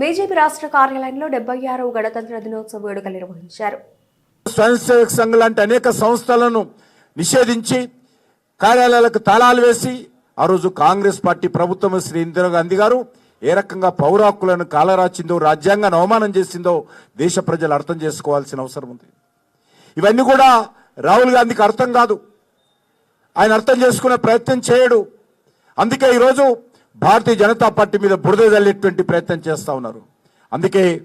BJP రాష్ట్ర కార్యాలయంలో డెబ్బై ఆరవ గణతంత్ర దినోత్సవ వేడుకలు నిర్వహించారు. స్వయంసేవక సేవక లాంటి అనేక సంస్థలను నిషేధించి కార్యాలయాలకు తాళాలు వేసి ఆ రోజు కాంగ్రెస్ పార్టీ ప్రభుత్వం శ్రీ ఇందిరాగాంధీ గారు ఏ రకంగా పౌరాకులను కాలరాచిందో రాజ్యాంగాన్ని అవమానం చేసిందో దేశ ప్రజలు అర్థం చేసుకోవాల్సిన అవసరం ఉంది. ఇవన్నీ కూడా రాహుల్ గాంధీకి అర్థం కాదు. ఆయన అర్థం చేసుకునే ప్రయత్నం చేయడు. అందుకే ఈరోజు భారతీయ జనతా పార్టీ మీద బురద జల్లేటువంటి ప్రయత్నం చేస్తూ ఉన్నారు. అందుకే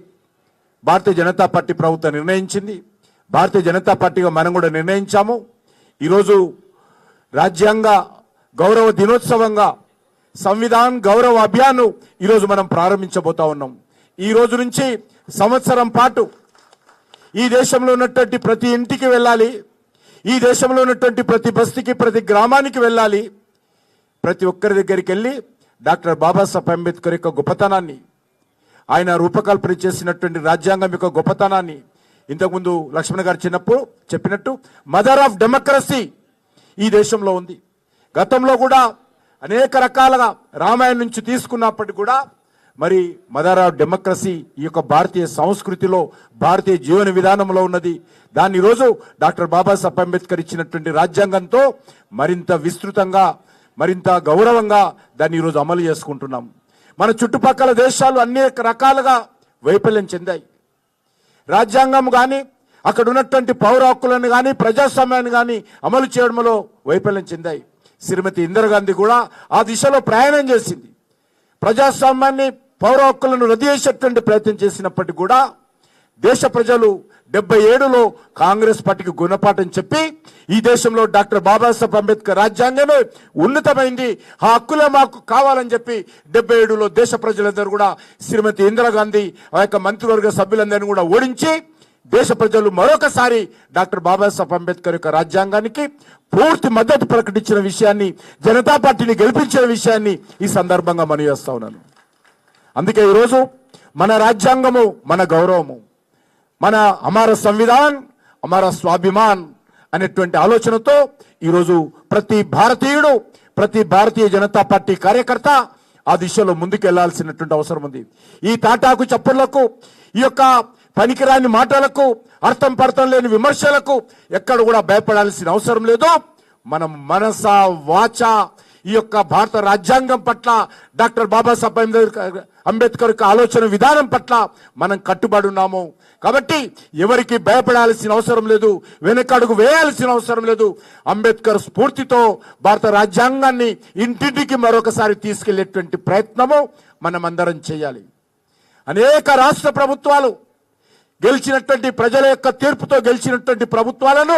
భారతీయ జనతా పార్టీ ప్రభుత్వం నిర్ణయించింది. భారతీయ జనతా పార్టీగా మనం కూడా నిర్ణయించాము. ఈరోజు రాజ్యాంగ గౌరవ దినోత్సవంగా సంవిధాన్ గౌరవ అభియాన్ ఈరోజు మనం ప్రారంభించబోతా ఉన్నాం. ఈ రోజు నుంచి సంవత్సరం పాటు ఈ దేశంలో ఉన్నటువంటి ప్రతి ఇంటికి వెళ్ళాలి. ఈ దేశంలో ఉన్నటువంటి ప్రతి బస్తీకి ప్రతి గ్రామానికి వెళ్ళాలి. ప్రతి ఒక్కరి దగ్గరికి వెళ్ళి డాక్టర్ బాబాసాహెబ్ అంబేద్కర్ యొక్క గొప్పతనాన్ని ఆయన రూపకల్పన చేసినటువంటి రాజ్యాంగం యొక్క గొప్పతనాన్ని ఇంతకుముందు లక్ష్మణ్ గారు చిన్నప్పుడు చెప్పినట్టు మదర్ ఆఫ్ డెమోక్రసీ ఈ దేశంలో ఉంది. గతంలో కూడా అనేక రకాలుగా రామాయణం నుంచి తీసుకున్నప్పటికీ కూడా మరి మదర్ ఆఫ్ డెమోక్రసీ ఈ యొక్క భారతీయ సంస్కృతిలో భారతీయ జీవన విధానంలో ఉన్నది. దాన్ని ఈరోజు డాక్టర్ బాబాసాహెబ్ అంబేద్కర్ ఇచ్చినటువంటి రాజ్యాంగంతో మరింత విస్తృతంగా మరింత గౌరవంగా దాన్ని ఈరోజు అమలు చేసుకుంటున్నాం. మన చుట్టుపక్కల దేశాలు అనేక రకాలుగా వైఫల్యం చెందాయి. రాజ్యాంగం కానీ అక్కడ ఉన్నటువంటి పౌర హక్కులను కానీ ప్రజాస్వామ్యాన్ని కానీ అమలు చేయడంలో వైఫల్యం చెందాయి. శ్రీమతి ఇందిరాగాంధీ కూడా ఆ దిశలో ప్రయాణం చేసింది. ప్రజాస్వామ్యాన్ని పౌర హక్కులను రద్దు చేసేటువంటి ప్రయత్నం చేసినప్పటికీ కూడా దేశ ప్రజలు డెబ్బై ఏడులో కాంగ్రెస్ పార్టీకి గుణపాఠం చెప్పి ఈ దేశంలో డాక్టర్ బాబాసాహెబ్ అంబేద్కర్ రాజ్యాంగమే ఉన్నతమైంది ఆ హక్కులే మాకు కావాలని చెప్పి డెబ్బై ఏడులో దేశ ప్రజలందరూ కూడా శ్రీమతి ఇందిరాగాంధీ ఆ యొక్క మంత్రివర్గ సభ్యులందరినీ కూడా ఓడించి దేశ ప్రజలు మరొకసారి డాక్టర్ బాబాసాహెబ్ అంబేద్కర్ యొక్క రాజ్యాంగానికి పూర్తి మద్దతు ప్రకటించిన విషయాన్ని జనతా పార్టీని గెలిపించిన విషయాన్ని ఈ సందర్భంగా మనవి చేస్తా ఉన్నాను. అందుకే ఈరోజు మన రాజ్యాంగము మన గౌరవము. మన అమార సంవిధాన్ అమార స్వాభిమాన్ అనేటువంటి ఆలోచనతో ఈరోజు ప్రతి భారతీయుడు ప్రతి భారతీయ జనతా పార్టీ కార్యకర్త ఆ దిశలో ముందుకెళ్ళాల్సినటువంటి అవసరం ఉంది. ఈ తాటాకు చప్పుళ్ళకు ఈ యొక్క పనికిరాని మాటలకు అర్థం పర్థం లేని విమర్శలకు ఎక్కడ కూడా భయపడాల్సిన అవసరం లేదు. మనం మనస వాచ ఈ యొక్క భారత రాజ్యాంగం పట్ల డాక్టర్ బాబాసాహెబ్ అంబేద్కర్ అంబేద్కర్ యొక్క ఆలోచన విధానం పట్ల మనం కట్టుబడి ఉన్నాము. కాబట్టి ఎవరికి భయపడాల్సిన అవసరం లేదు వెనకడుగు వేయాల్సిన అవసరం లేదు. అంబేద్కర్ స్ఫూర్తితో భారత రాజ్యాంగాన్ని ఇంటింటికి మరొకసారి తీసుకెళ్ళేటువంటి ప్రయత్నము మనం అందరం చేయాలి. అనేక రాష్ట్ర ప్రభుత్వాలు గెలిచినటువంటి ప్రజల యొక్క తీర్పుతో గెలిచినటువంటి ప్రభుత్వాలను